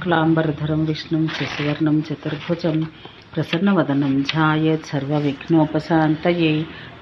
శుక్లాంబరధరం విష్ణుం శశివర్ణం చతుర్భుజం ప్రసన్నవదనం ధ్యాయేత్ సర్వవిఘ్నోపశాంతయే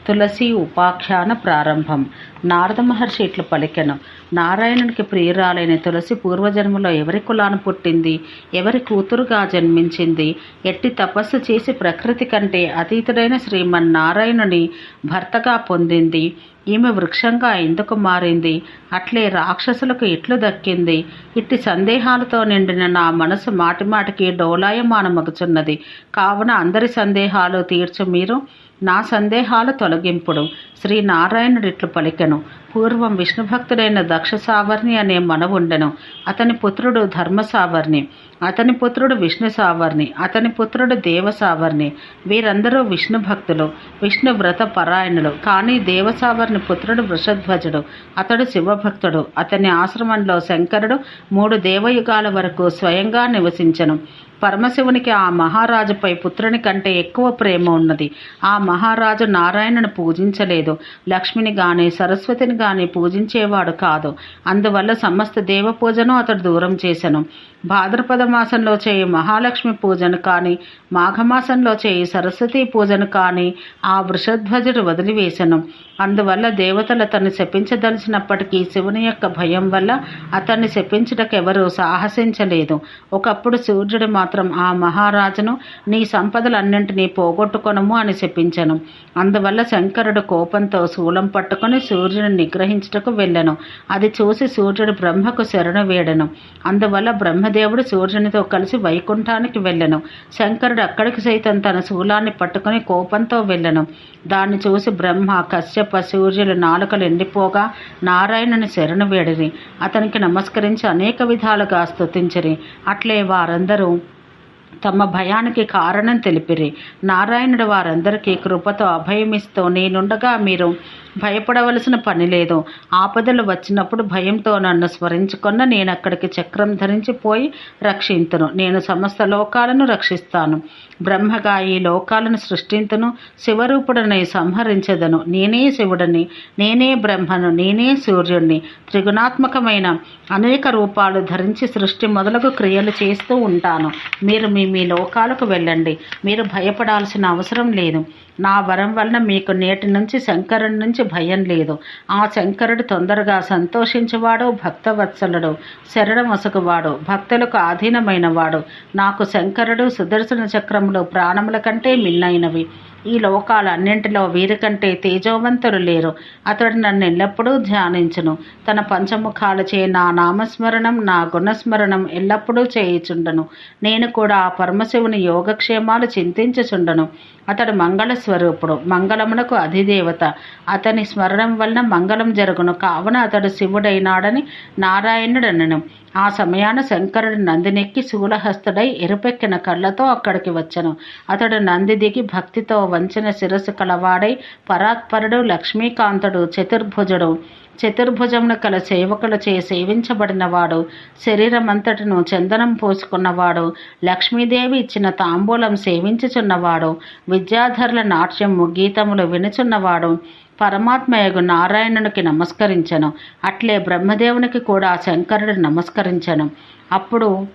తులసి ఉపాఖ్యాన ప్రారంభం నారద మహర్షి ఇట్లు పలికెను. నారాయణునికి ప్రియురాలైన తులసి పూర్వజన్మలో ఎవరి కులాన పుట్టింది? ఎవరి కూతురుగా జన్మించింది? ఎట్టి తపస్సు చేసి ప్రకృతి కంటే అతీతుడైన శ్రీమన్నారాయణుని భర్తగా పొందింది? ఈమె వృక్షంగా ఎందుకు మారింది? అట్లే రాక్షసులకు ఇట్లు దక్కింది. ఇట్టి సందేహాలతో నిండిన నా మనసు మాటిమాటికి డోలాయమానమగుచున్నది. కావున అందరి సందేహాలు తీర్చు మీరు. నా సందేహాలు తొలగింపుడు. శ్రీ పలికెను. పూర్వం విష్ణు భక్తుడైన దక్ష సావర్ణి అనే మనవుండెను. అతని పుత్రుడు ధర్మ సావర్ణి అతని పుత్రుడు విష్ణు సావర్ణి అతని పుత్రుడు దేవ సావర్ణి వీరందరూ విష్ణు భక్తులు విష్ణు వ్రత పరాయణులు. కానీ దేవసావర్ణి పుత్రుడు వృషధ్వజుడు అతడు శివభక్తుడు. అతని ఆశ్రమంలో శంకరుడు మూడు దేవయుగాల వరకు స్వయంగా నివసించను. పరమశివునికి ఆ మహారాజుపై పుత్రుని కంటే ఎక్కువ ప్రేమ ఉన్నది. ఆ మహారాజు నారాయణను పూజించలేదు. లక్ష్మిని గాని సరస్వతిని గాని పూజించేవాడు కాదు. అందువల్ల సమస్త దేవ పూజను అతడు దూరం చేశాను. భాద్రపద మాసంలో చేయి మహాలక్ష్మి పూజను కానీ మాఘమాసంలో చేయి సరస్వతి పూజను కానీ ఆ వృషధ్వజుడు వదిలివేశను. అందువల్ల దేవతలు అతన్ని శపించదలిచినప్పటికీ శివుని యొక్క భయం వల్ల అతన్ని శపించటకెవరూ సాహసించలేదు. ఒకప్పుడు సూర్యుడు మాత్రం ఆ మహారాజును నీ సంపదలన్నింటినీ పోగొట్టుకొనము అని శపించను. అందువల్ల శంకరుడు కోపంతో శూలం పట్టుకొని సూర్యుని నిగ్రహించుటకు వెళ్ళను. అది చూసి సూర్యుడు బ్రహ్మకు శరణు వేడను. అందువల్ల బ్రహ్మ బ్రహ్మదేవుడు సూర్యునితో కలిసి వైకుంఠానికి వెళ్ళెను. శంకరుడు అక్కడికి సైతం తన శూలాన్ని పట్టుకొని కోపంతో వెళ్ళెను. దాన్ని చూసి బ్రహ్మ కశ్యప సూర్యులు నాలుకలు ఎండిపోగా నారాయణుని శరణు వేడిరి. అతనికి నమస్కరించి అనేక విధాలుగా స్తుతించిరి. అట్లే వారందరూ తమ భయానికి కారణం తెలిపిరి. నారాయణుడు వారందరికీ కృపతో అభయమిస్తూ నేనుండగా మీరు భయపడవలసిన పని లేదు. ఆపదలు వచ్చినప్పుడు భయంతో నన్ను స్మరించుకున్న నేను అక్కడికి చక్రం ధరించి పోయి రక్షింతును. నేను సమస్త లోకాలను రక్షిస్తాను. బ్రహ్మగా ఈ లోకాలను సృష్టింతును. శివరూపుడని సంహరించదను. నేనే శివుడని నేనే బ్రహ్మను నేనే సూర్యుడిని త్రిగుణాత్మకమైన అనేక రూపాలు ధరించి సృష్టి మొదలగు క్రియలు చేస్తూ ఉంటాను. మీరు మీ మీ లోకాలకు వెళ్ళండి. మీరు భయపడాల్సిన అవసరం లేదు. నా వరం వలన మీకు నేటి నుంచి శంకరుడి నుంచి భయం లేదు. ఆ శంకరుడు తొందరగా సంతోషించేవాడు భక్తవత్సలుడు శరణమసుకువాడు భక్తులకు ఆధీనమైనవాడు. నాకు శంకరుడు సుదర్శన చక్రములు ప్రాణముల కంటే మిన్నైనవి. ఈ లోకాలన్నింటిలో వీరికంటే తేజోవంతులు లేరు. అతడు నన్ను ఎల్లప్పుడూ ధ్యానించును. తన పంచముఖాలచే నా నామస్మరణం నా గుణస్మరణం ఎల్లప్పుడూ చేయుచుండను. నేను కూడా ఆ పరమశివుని యోగక్షేమాలు చింతించుచుండను. అతడు మంగళ స్వరూపుడు మంగళమునకు అధిదేవత. అతని స్మరణం వలన మంగళం జరుగును. కావున అతడు శివుడైనాడని నారాయణుడనను. ఆ సమయాన శంకరుడు నందినెక్కి శూలహస్తుడై ఎరుపెక్కిన కళ్ళతో అక్కడికి వచ్చను. అతడు నంది దిగి భక్తితో వంచిన శిరస్సు కలవాడై పరాత్పరుడు లక్ష్మీకాంతుడు చతుర్భుజుడు. చతుర్భుజమును కల సేవకులచే సేవించబడినవాడు శరీరమంతటను చందనం పోసుకున్నవాడు. లక్ష్మీదేవి ఇచ్చిన తాంబూలం సేవించుచున్నవాడు. విద్యాధరుల నాట్యము గీతములు వినుచున్నవాడు. పరమాత్మయగు నారాయణునికి నమస్కరించను. అట్లే బ్రహ్మదేవునికి కూడా శంకరుడు నమస్కరించను. అప్పుడు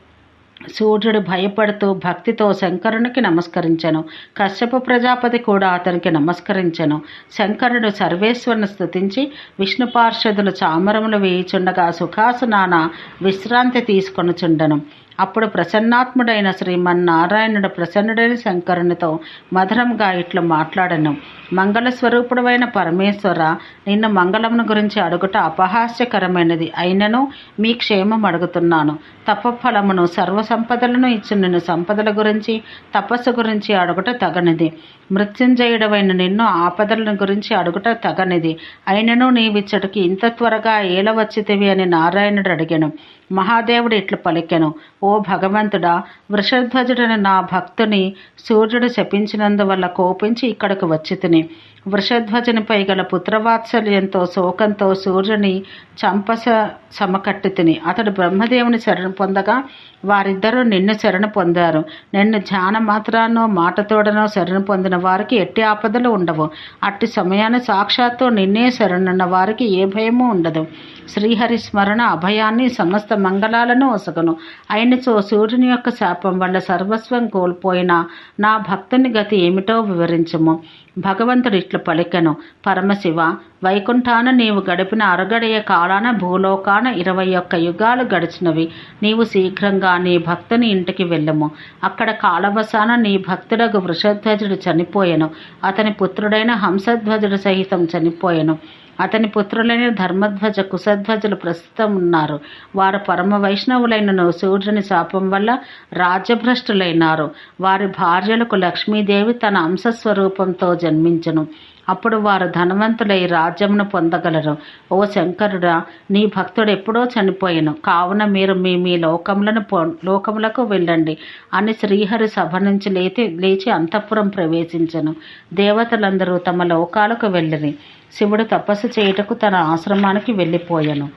సూర్యుడు భయపడుతూ భక్తితో శంకరునికి నమస్కరించను. కశ్యప ప్రజాపతి కూడా అతనికి నమస్కరించను. శంకరుడు సర్వేశ్వరుని స్థుతించి విష్ణు పార్షదులు చామరములు వేయుచుండగా సుఖాసునాన విశ్రాంతి తీసుకొనుచుండను. అప్పుడు ప్రసన్నాత్ముడైన శ్రీమన్నారాయణుడు ప్రసన్నుడైన శంకరునితో మధురంగా ఇట్లు మాట్లాడను. మంగళ స్వరూపుడమైన పరమేశ్వర నిన్ను మంగళమును గురించి అడుగుట అపహాస్యకరమైనది అయినను మీ క్షేమం అడుగుతున్నాను. తపఫలమును సర్వసంపదలను ఇచ్చిన నిన్ను సంపదల గురించి తపస్సు గురించి అడుగుట తగనిది. మృత్యుంజయుడవైన నిన్ను ఆపదలను గురించి అడుగుట తగనిది. అయినను నీవిచ్చటికి ఇంత త్వరగా ఏల వచ్చితివి అని నారాయణుడు అడిగాను. మహాదేవుడు ఇట్లు పలికెను. ఓ భగవంతుడా వృషధ్వజుడని నా భక్తుని సూర్యుడు శపించినందువల్ల కోపించి ఇక్కడకు వచ్చి తిని. వృషధ్వజనిపై గల పుత్రవాత్సల్యంతో శోకంతో సూర్యుని చంపస సమకట్టు తిని అతడు బ్రహ్మదేవుని శరణ పొందగా వారిద్దరూ నిన్ను శరణ పొందారు. నిన్ను ధ్యాన మాత్రానో మాటతోడనో శరణ పొందిన వారికి ఎట్టి ఆపదలు ఉండవు. అట్టి సమయాన సాక్షాత్తు నిన్నే శరణున్న వారికి ఏ భయము ఉండదు. శ్రీహరి స్మరణ అభయాన్ని సమస్త మంగళాలను ఒసగను. అయినచో సూర్యుని యొక్క శాపం వల్ల సర్వస్వం కోల్పోయిన నా భక్తుని గతి ఏమిటో వివరించము. భగవంతుడు ఇట్లు పలికెను. పరమశివ వైకుంఠాన నీవు గడిపిన అరగడయ కాలాన భూలోకాన ఇరవై ఒక్క యుగాలు గడిచినవి. నీవు శీఘ్రంగా నీ భక్తుని ఇంటికి వెళ్ళము. అక్కడ కాలవసాన నీ భక్తుడకు వృషధ్వజుడు చనిపోయెను. అతని పుత్రుడైన హంసధ్వజుడు సహితం చనిపోయెను. అతని పుత్రులైన ధర్మధ్వజ కుశధ్వజులు ప్రస్తుతం ఉన్నారు. వారు పరమ వైష్ణవులైనను సూర్యుని శాపం వల్ల రాజ్యభ్రష్టులైనారు. వారి భార్యలకు లక్ష్మీదేవి తన అంశస్వరూపంతో జన్మించను. అప్పుడు వారు ధనవంతులై రాజ్యమును పొందగలరు. ఓ శంకరుడా నీ భక్తుడు ఎప్పుడో చనిపోయాను. కావున మీరు మీ మీ లోకములను పొ లోకములకు వెళ్ళండి. అని శ్రీహరి సభ నుంచి లేచి లేచి అంతఃపురం ప్రవేశించను. దేవతలందరూ తమ లోకాలకు వెళ్ళిరి. శివుడు తపస్సు చేయుటకు తన ఆశ్రమానికి వెళ్ళిపోయాను.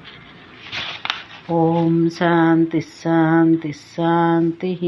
ఓం శాంతి శాంతి శాంతి.